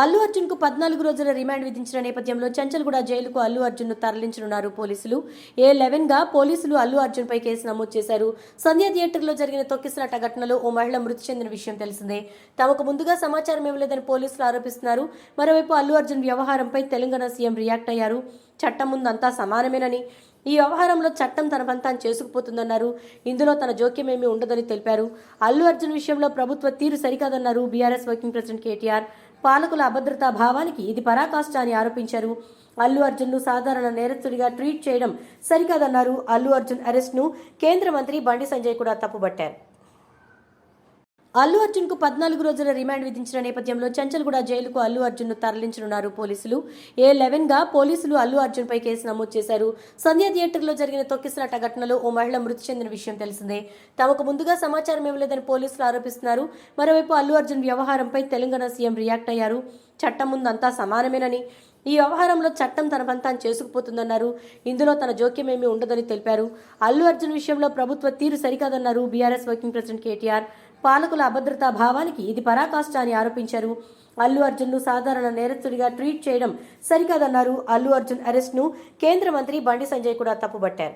అల్లు అర్జున్కు పద్నాలుగు రోజుల రిమాండ్ విధించిన నేపథ్యంలో చంచల్గూడ జైలుకు అల్లు అర్జున్ను తరలించనున్నారు పోలీసులు. ఏ లెవెన్గా పోలీసులు అల్లు అర్జున్ పై కేసు నమోదు చేశారు. సంధ్యా థియేటర్లో జరిగిన తొక్కిసలాట ఘటనలో ఓ మహిళ మృతి చెందిన విషయం తెలిసిందే. తమకు ముందుగా సమాచారం ఇవ్వలేదని పోలీసులు ఆరోపిస్తున్నారు. మరోవైపు అల్లు అర్జున్ వ్యవహారంపై తెలంగాణ సీఎం రియాక్ట్ అయ్యారు. చట్టం ముందు అంతా సమానమేనని. ఈ వ్యవహారంలో చట్టం తన పంతాన్ని చేసుకుపోతుందన్నారు. ఇందులో తన జోక్యం ఏమీ ఉండదని తెలిపారు. అల్లు అర్జున్ విషయంలో ప్రభుత్వ తీరు సరికాదన్నారు బీఆర్ఎస్ వర్కింగ్ ప్రెసిడెంట్ కేటీఆర్. పాలకుల అభద్రతా భావానికి ఇది పరాకాష్ట అని ఆరోపించారు. అల్లు అర్జున్ను సాధారణ నేరస్తుడిగా ట్రీట్ చేయడం సరికాదన్నారు. అల్లు అర్జున్ అరెస్ట్ను కేంద్ర మంత్రి బండి సంజయ్ కూడా తప్పుబట్టారు. అల్లు అర్జున్కు పద్నాలుగు రోజుల రిమాండ్ విధించిన నేపథ్యంలో చంచల్గూడ జైలుకు అల్లు అర్జున్ను తరలించనున్నారు పోలీసులు. ఏ లెవెన్గా పోలీసులు అల్లు అర్జున్ పై కేసు నమోదు చేశారు. సంధ్యా థియేటర్లో జరిగిన తొక్కిసలాట ఘటనలో ఓ మహిళ మృతి చెందిన విషయం తెలిసిందే. తమకు ముందుగా సమాచారం ఇవ్వలేదని పోలీసులు ఆరోపిస్తున్నారు. మరోవైపు అల్లు అర్జున్ వ్యవహారంపై తెలంగాణ సీఎం రియాక్ట్ అయ్యారు. చట్టం ముందు అంతా సమానమేనని. ఈ వ్యవహారంలో చట్టం తన పంతాన్ని చేసుకుపోతుందన్నారు. ఇందులో తన జోక్యం ఏమీ ఉండదని తెలిపారు. అల్లు అర్జున్ విషయంలో ప్రభుత్వ తీరు సరికాదన్నారు బీఆర్ఎస్ వర్కింగ్ ప్రెసిడెంట్ కేటీఆర్. పాలకుల అభద్రతా భావానికి ఇది పరాకాష్ట అని ఆరోపించారు. అల్లు అర్జున్ను సాధారణ నేరస్తుడిగా ట్రీట్ చేయడం సరికాదన్నారు. అల్లు అర్జున్ అరెస్ట్ను కేంద్ర మంత్రి బండి సంజయ్ కూడా తప్పుబట్టారు